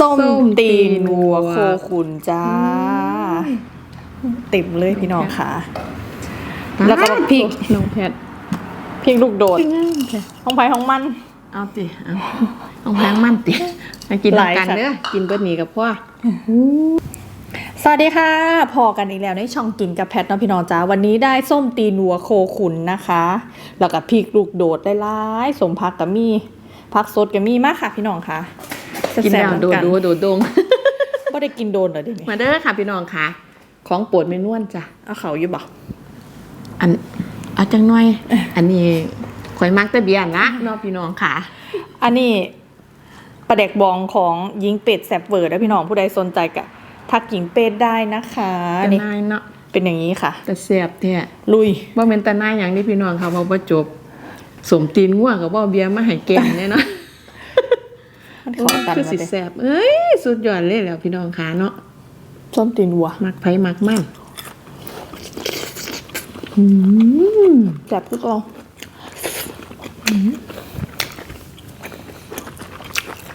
ส้มส้มตีตีนนวัววัวโคขุนจ้า ติ่มเลยพี่น้องค่ะ แล้วก็พริกน้องแพทพริกลูกโดดจริงอะห้องไผ่ห้องมัน เอาติเอาน้องแพงมันติมากินหลายน้ำกันค่ะเด้อกินเบิดหนีกับพ่อสวัสดีค่ะ พอกันอีกแล้วในช่องกินกับแพทเนาะพี่น้องจ้าวันนี้ได้ส้มตีนวัวโคขุนนะคะ แล้วก็พริกลูกโดดได้หลายๆสมพักกับมีพักสดกับมีมากค่ะพี่น้องค่ะ กินแซ่บแล้วๆเหมือนโดดกันดูโดดดงก็ได้กินโดนเหรอเดี๋ยวนี้มาเด้อค่ะพี่น้องค่ะ ของโปรดเมนวนจ้ะเอาเขาอยู่บ่อันเอาจังหน่อย อันนี้ข่อยมักแต่เบียร์นะเน้องพี่น้องค่ะ อันนี้ประเด็กบองของยิงเป็ดแซบเวอร์นะพี่น้องผู้ใดสนใจกะทักหญิงเป็ดได้นะคะแต่นี่นายเนาะเป็นอย่างนี้ค่ะ แต่แซ่บแท้ลุยบ่แม่นแต่นายอย่างนี้พี่น้องค่ะว่าบ่จบสมตีนง่วงกับบ่เบียร์มาให้แกงแน่เนาะมัน เข้ากันคือมาสิเลยแซ่บเอ้ย สุดยอดเลยแล้วพี่น้องค่ะเนาะส้มตีนวัวมักไผมักมันแซ่บทุกลอง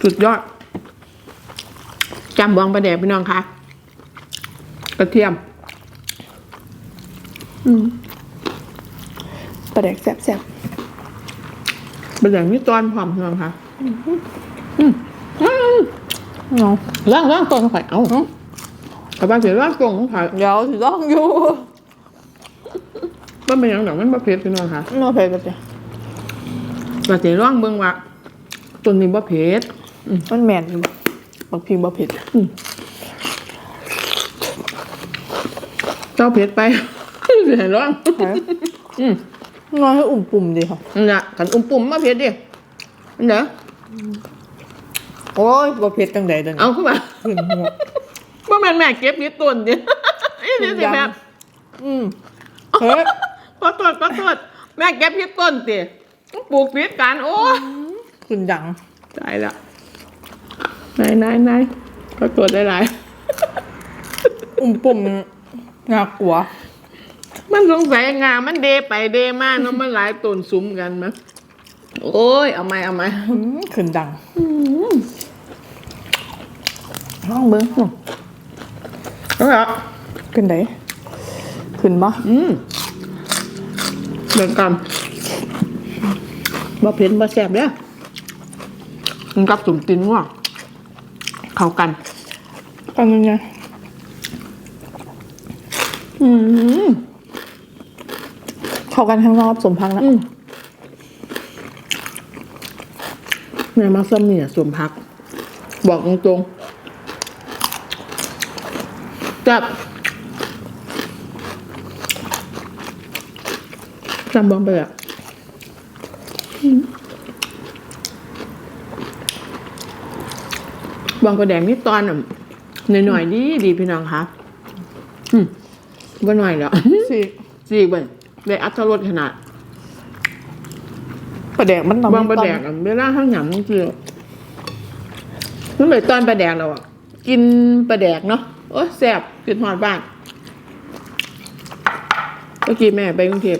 สุดยอดจำบองประแดกพี่น้องค่ะกระเทียมประเด็กแซ่บแซ่บประแดกนี่ตอนพร้อมพี่น้องค่ะ เนาะล่างล่างตรงไข่เอากระบาเสียล่างตรงของไข่เดี๋ยวถือต้องอยู่มันเป็นอย่างหนังมันบ่เผ็ดพี่น้องค่ะมาเผ็ดกันจ้ะกระเสียร่องเบิ่งว่าตัวนี้บ่เผ็ดมันแมนอยู่บางพิมพ์บ่เผ็ดเจ้าเผ็ดไปเสียร่องอืมน้อยให้อุ่มปุ่มดีค่ะนั่นแหละขันอุ้มปุ่มมาเผ็ดดินั่นเด้อ โอ้ยบ่เผ็ดจังใดเดี๋ยวนี้เอาเข้ามาขึ้นหัวว่าแม่นแม่เก็บนิดตุนดิไอ้นี่สิแม่อืมเฮ้ยขอโทษขอโทษแม่เก็บพิษต้นติปลูกพิษกันโอ้ขึ้นดังตายละนายนายนายขอโทษได้หลายอุ่มปุ่มน่ากลัวๆมันสงสัยงามันเดไปเดมาเนาะมันหลายต้นซุ้มกันมั้ยโอ้ย เอาไหมเอาไหมอืมขึ้นดัง ลองเบิ้งเอาละขึ้นไดขึ้นบ่อืมเดินกันบ่เผ็ดบ่แซ่บเด้อมันกับสุ่มตีนง่วงเข้ากันกันยังไงอืมเข้ากันทั้งรอบสมพักนะอืมแม่มาซ้ำเนี่ยสวมพัก บอกตรงๆ จับจำบองไปอะบองกระแดงนี่ตอนอะหน่อยๆดีดีพี่น้องคะอืมว่าหน่อยแล้วสิสี่เบิ่นได้อัตรสขนาดประแดกมันต้องบางปลาแดกอะเวลาข้างหยำจริงๆมันเหมือนตอนปลาแดกเราอะกินปลาแดกเนาะ โอ้ยแซ่บกินหอดบ้านเมื่อกี้แม่ไปกรุงเทพ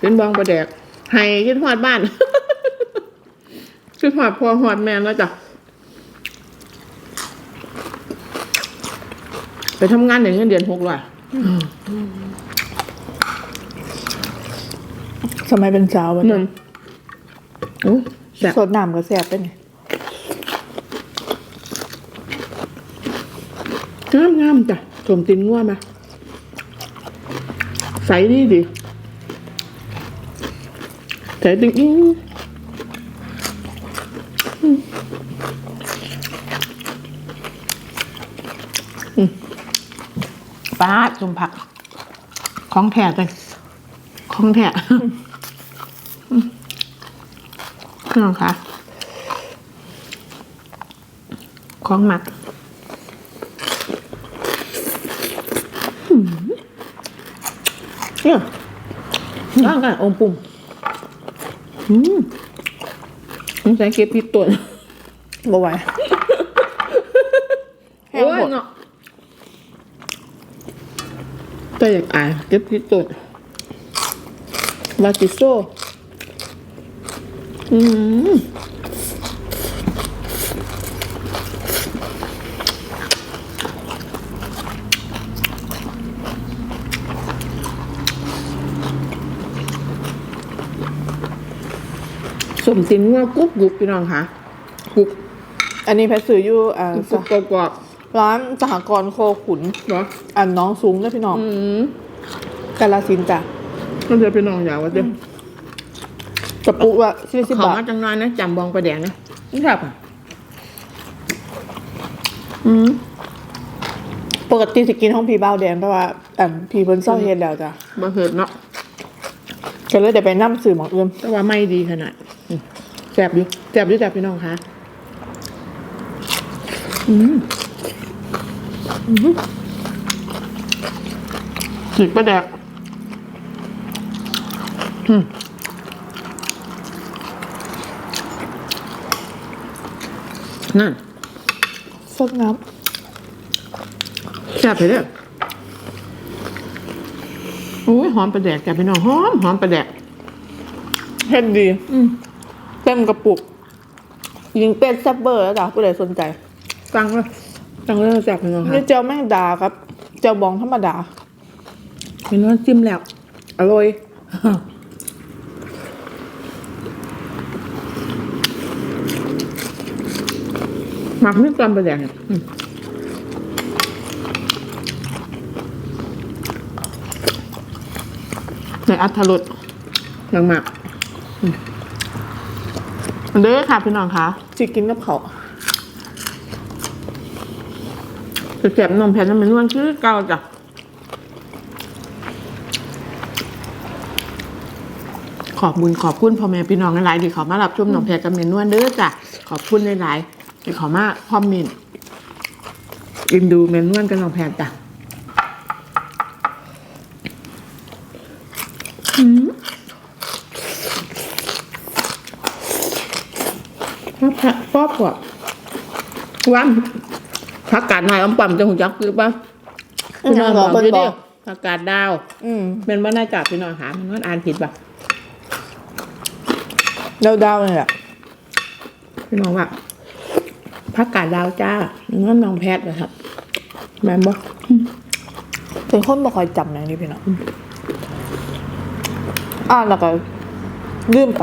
เป็นบองปลาแดกให้กินหอดบ้านกินหอดพอหอดแม่แล้วจ้ะไปทำงานในเงินเดือนหกร้อยสมัยเป็นสาววันหนึ่งโอ้แซ่บสดน้ำก็แซ่บเป็นไง งามงามจ้ะสมตินง่วมาใสดีดีใสจริงจริงอืป้าดสมผัก ของแท้เลยของแท้อืมพี่น้องคะของหมัก เนี่ยร่างกันองค์ปุ่มอืมสงสัยเก็บผิดตัวบ่ไหวแห้งโอ้ยหมดเนาะแต่อยากอายเก็บผิดตัววาติโซอืม สมตินงัวกรุบกรุบพี่น้องค่ะกรุบอันนี้แพทซื้ออยู่อ่ากรุบกรอบกรอบร้านสหกรณ์โคขุนเหรออันน้องสูงนะพี่น้องอืมกาลสินธุ์จ้ะมันจะพี่น้องอยากว่าเจ้กระปุกละสี่สิบขอบาท มาจังน้อยนะจำบองประแดงนะนี่ครับอะอืมปกติสิกินห้องพีบ้าวแดงแต่ว่าอันพีเพิ่นเศร้าเฮ็ดแล้วจ้ะบ่เหิดเนาะก็เลยเดี๋ยวไปนั่สื่อหมองอื่นแต่ว่าไม่ดีขนาดอืม แซ่บอยู่แซ่บอยู่จ้ะพี่น้องค่ะอืมอืมสิประแดกอืมนั่นสดน้แซ่บเลยเด้อโอ้ยหอมประแดกจ้ะพี่น้องหอมหอมประแดกำเฮ็ดดี อืม เต็มกระปุก ยิงเป็ดแซ่บเบอร์แล้วจ้ะผู้ใดสนใจตังเลยตังเลยแซ่บพี่น้องนี่ค่ะเจ้าแม่งดาครับ เจ้าบองธรรมดาเป็นว่าจิ้มแล้ว อร่อยหมักนี่กำประแดกเนี่ยอืมในอัทรสอย่างหมักอืม เด้อค่ะพี่น้องคะสิกินกับเขาจะเก็บนมแผ่นน้ำมันนวลคือเก่าจ้ะขอบบุญขอบคุณพ่อแม่พี่น้องหลายๆที่เขามารับชมน้องแพรกับเมนนวนเด้อจ้ะขอบคุณหลายๆที่เขามาคอมเมนต์อินดูเมนวนกับน้องแพรจ้ะอืมพ่อแพร ป๊อบกว่าวันผักกาดนายอมปั่มจะหุ่นจักคือป่ะพี่น้องบอกพี่เดียวผักกาดดาว อืมเป็นว่าน่าจับพี่น้องหามันว่าอ่านผิดป่ะดาวดาวๆนี่แหละพี่น้องว่าพักกาดดาวจ้ามันว่าน้องแพทย์นะครับแม่นบ่เป็นคนบ่คอยจำอย่างนี้พี่น้องอ่านแล้วก็ลืมไป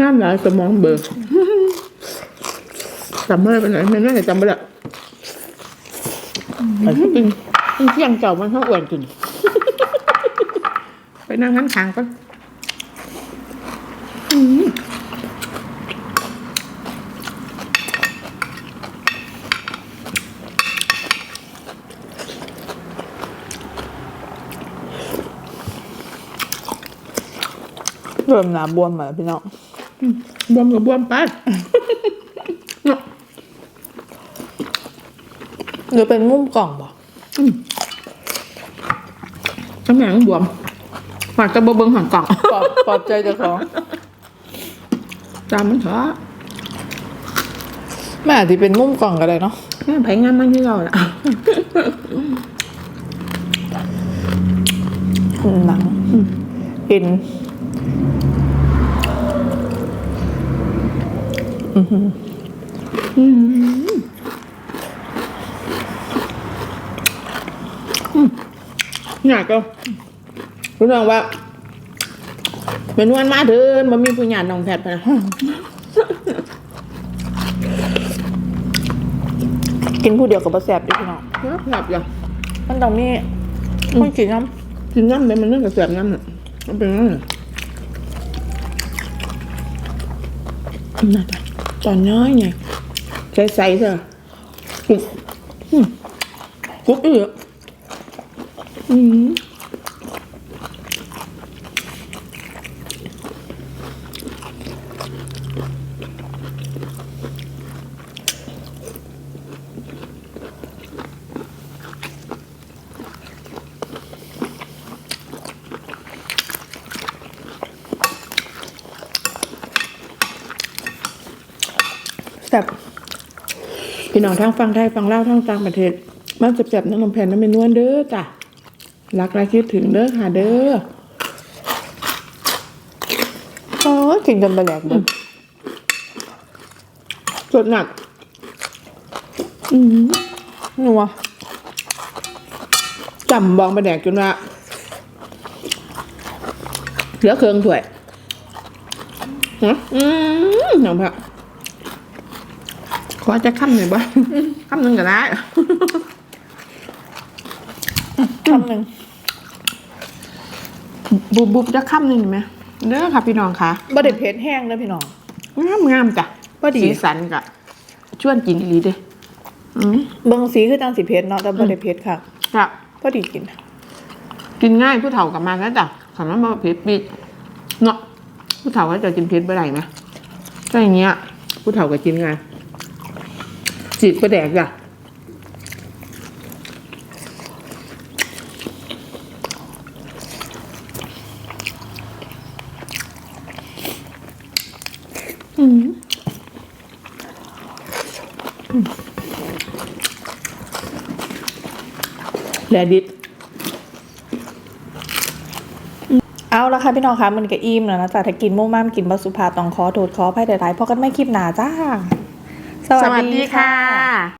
งามหลายสมองเบลอร์จำไม่ได้เป็นไหนแม่นว่าจะจำไม่ได้มันเป็นเป็นเที่ยงเจ้ามันเข้าอ้วนขึ้นไปนั่งข้างทางก่อนอืมเริ่มหนาบวมมาแล้วพี่น้อง บวมกับบวมไปเนาะหรือเป็นมุมกล่องบ่ทำไมมันบวมหอดจะบเบิงหันกล่องปลอบปลอบใจเจ้าของจามมันเถอะแม่อาจจะเป็นมุมกล่องก็ได้เนาะแม่ไผงานมันที่เราแหละหนังเอ็นอื้อ หืออยากก็รู้เรื่องว่าเป็นวันมาเถินมันมีผู้หญาติน้องแพทย์ไปนะกินผู้เดียวกับบะแสบดิพี่น้องหลับอย่างมันต้องมีคนกินน้กินน้ำเลยมันเรื่องกระเสียบน้ำน่ะมันเป็นนั่นน่ะน่าจะ ตอนน้อยไงใส่ใส่เถอะกุ๊บอืมกุ๊บอีกอะอืม พี่น้องทั้งฟังไทยฟังเล่าวทั้งต่างประเทศมาเจ็บๆน้ำนมแผ่นน้ำเป็นนวลเด้อจ้ะรักและคิดถึงเด้อค่ะเด้อเออกินจนไปแหลกเลยสดหนักนัวจำบองไปแดกจนว่าเหลือเครื่องถ้วยฮะอืมน้องแพรข อจะคำหน่อยบ้างคำหนึ่งก็ได้คำหนึ่งบุบบุบจะคำหนึ่งไหมเด้อค่ะพี่น้องค่ะบไดเพชรแห้งเลยพี่น้องงามงามจ้ะพอดีสีสันกะชวนกินอีหลีเด้อืมเบิงสีคือจังสีเพชรเนาะแต่บไดเพชรค่ะจ้ะพอดีกิน กินง่ายผู้เฒ่ากับมาแล้วจ้ะสามารถมาเผ็ดปีดเนาะผู้เฒ่าก็จะกินเผ็ดเมื่อไหร่ไหมก็อย่างเงี้ยผู้เฒ่าก็กินง่าย จีบก็แดกจ้ะอืมแลดิดเอาละค่ะพี่น้องคะมันก็อิ่มแล้วนะจ๊ะถ้ากินโม่มามกินบะสุภาตองขอโทษขออภัยหลายๆเพราะกันไม่คลิปหนาจ้า สวัสดีค่ะ